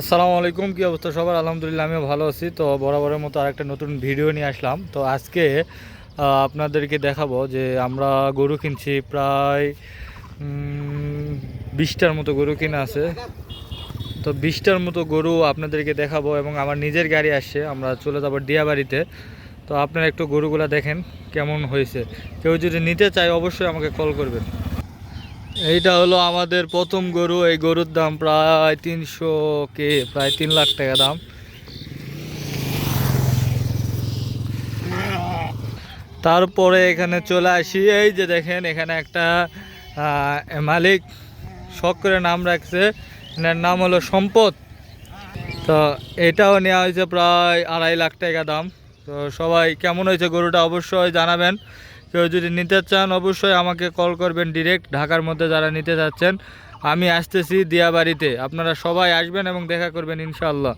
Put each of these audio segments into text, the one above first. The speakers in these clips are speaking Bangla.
আসসালামু আলাইকুম, কি অবস্থা সবার? আলহামদুলিল্লাহ, আমিও ভালো আছি। তো বরাবরের মতো আরেকটা নতুন ভিডিও নিয়ে আসলাম। তো আজকে আপনাদেরকে দেখাবো যে আমরা গরু কিনছি প্রায় বিশটার মতো গরু কিনে আছে। তো বিশটার মতো গরু আপনাদেরকে দেখাবো এবং আমার নিজের গাড়ি আসছে, আমরা চলে যাব ডিয়াবাড়িতে তো আপনারা একটু গরুগুলা দেখেন, কেমন হয়েছে। কেউ যদি নিতে চায়, অবশ্যই আমাকে কল করবেন। এইটা হলো আমাদের প্রথম গরু, এই গরুর দাম প্রায় তিনশো কে, প্রায় তিন লাখ টাকা দাম। তারপরে এখানে চলে আসি, এই যে দেখেন এখানে একটা মালিক শখ করে নাম রাখছে, এনার নাম হলো সম্পদ। তো এটাও নেওয়া হয়েছে প্রায় আড়াই লাখ টাকা দাম। তো সবাই কেমন হয়েছে গরুটা অবশ্যই জানাবেন। কেউ যদি নিতে চান, অবশ্যই আমাকে কল করবেন ডিরেক্ট ঢাকার মধ্যে যারা নিতে যাচ্ছেন, আমি আসতেছি দিয়াবাড়িতে। আপনারা সবাই আসবেন এবং দেখা করবেন ইনশাল্লাহ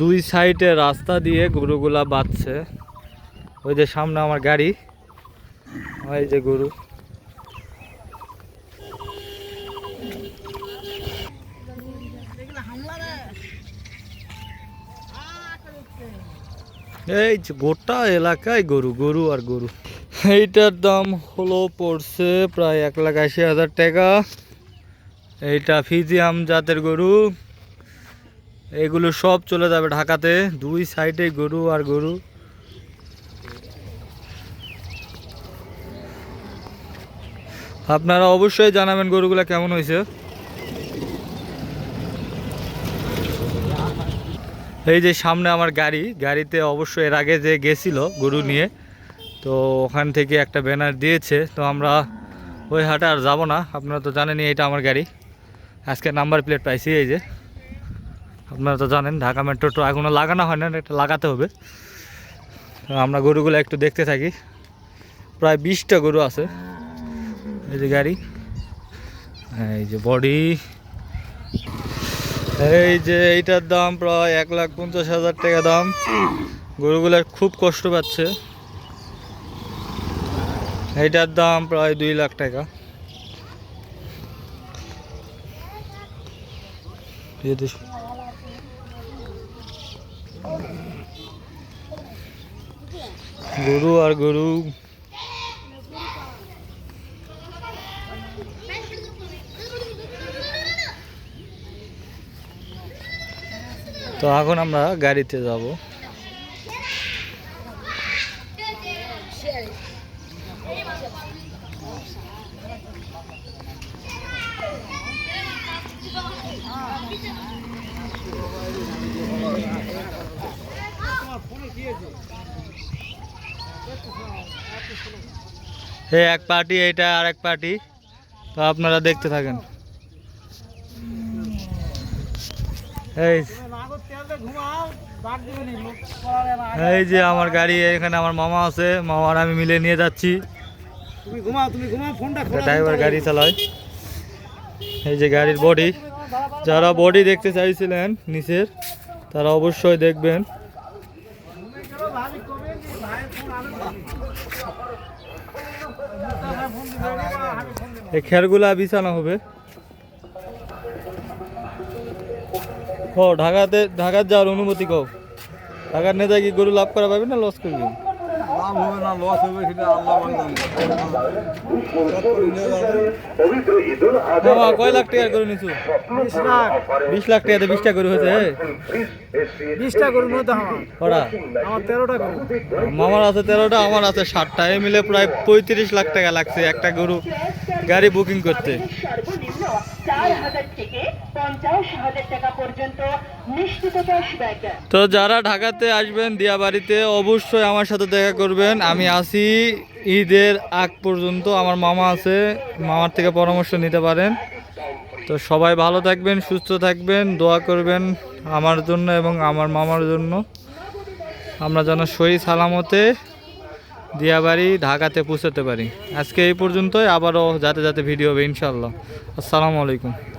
দুই সাইডে রাস্তা দিয়ে গরুগুলা বাঁধছে। ওই যে সামনে আমার গাড়ি। ওই যে গরু। এই গোটা এলাকায় গরু গরু আর গরু। এইটার দাম হলো পড়ছে প্রায় এক লাখ আশি হাজার টাকা। এইটা ফিজিয়াম জাতের গরু। এগুলো সব চলে যাবে ঢাকাতে, দুই সাইডে গরু আর গরু। আপনারা অবশ্যই জানাবেন গরুগুলা কেমন হয়েছে। এই যে সামনে আমার গাড়ি, গাড়িতে অবশ্যই এর আগে যে গেছিল গরু নিয়ে, তো ওখান থেকে একটা ব্যানার দিয়েছে, তো আমরা ওই হাটে আর যাব না। আপনারা তো জানেনই এটা আমার গাড়ি। আজকে নাম্বার প্লেট পাইছি এই যে। আপনারা তো জানেন, ঢাকা মেট্রো তো এখনও লাগানো হয় না, এটা লাগাতে হবে। আমরা গরুগুলো একটু দেখতে থাকি। প্রায় বিশটা গরু আছে। এই যে গাড়ি, এই যে বডি এই যে এইটার দাম প্রায় এক লাখ পঞ্চাশ হাজার টাকা দাম। গরুগুলার খুব কষ্ট পাচ্ছে। এইটার দাম প্রায় দুই লাখ টাকা। গরু আর গরু তো এখন আমরা গাড়িতে যাব। এই এক পার্টি, এইটা আর এক পার্টি। তো আপনারা দেখতে থাকেন। এই এই যে আমার গাড়ি এখানে আমার মামা আছে মামার আমি মিলে নিয়ে যাচ্ছি। তুমি ঘুমাও তুমি ঘুমাও ফোনটা ড্রাইভার গাড়ি চালায়। এই যে গাড়ির বডি যারা বডি দেখতে চাইছিলেন নিচের তারা অবশ্যই দেখবেন। এই খেরগুলা বিছানো হবে। ও ঢাকাতে ঢাকার যাওয়ার অনুমতি কও। ঢাকার নেতা কি গরু লাভ করা পাবে না লস করবি? লাভ হবে না লস হবে সেটা আল্লাহ কয় লাখ টাকার গরু নিছু? বিশ লাখ। বিশ লাখ টাকাতে বিশটা গরু হয়েছে বিশটা মধ্যে আমার। ওরা আমার তেরোটা গরু। মামার আছে তেরোটা আমার আছে ষাটটা। এই মিলে প্রায় পঁয়ত্রিশ লাখ টাকা লাগছে একটা গরু গাড়ি বুকিং করতে। তো যারা ঢাকাতে আসবেন দিয়াবাড়িতে, অবশ্যই আমার সাথে দেখা করবেন। আমি আসি ঈদের আগ পর্যন্ত, আমার মামা আছে, মামার থেকে পরামর্শ নিতে পারেন। তো সবাই ভালো থাকবেন, সুস্থ থাকবেন, দোয়া করবেন আমার জন্য এবং আমার মামার জন্য। আমরা যেন সহি সালামতে দিয়াবাড়ি ঢাকাতে পৌঁছাতে পারি। আজকে এই পর্যন্তই, আবারও যাতে যাতে ভিডিও হবে ইনশাল্লাহ আসসালামু আলাইকুম।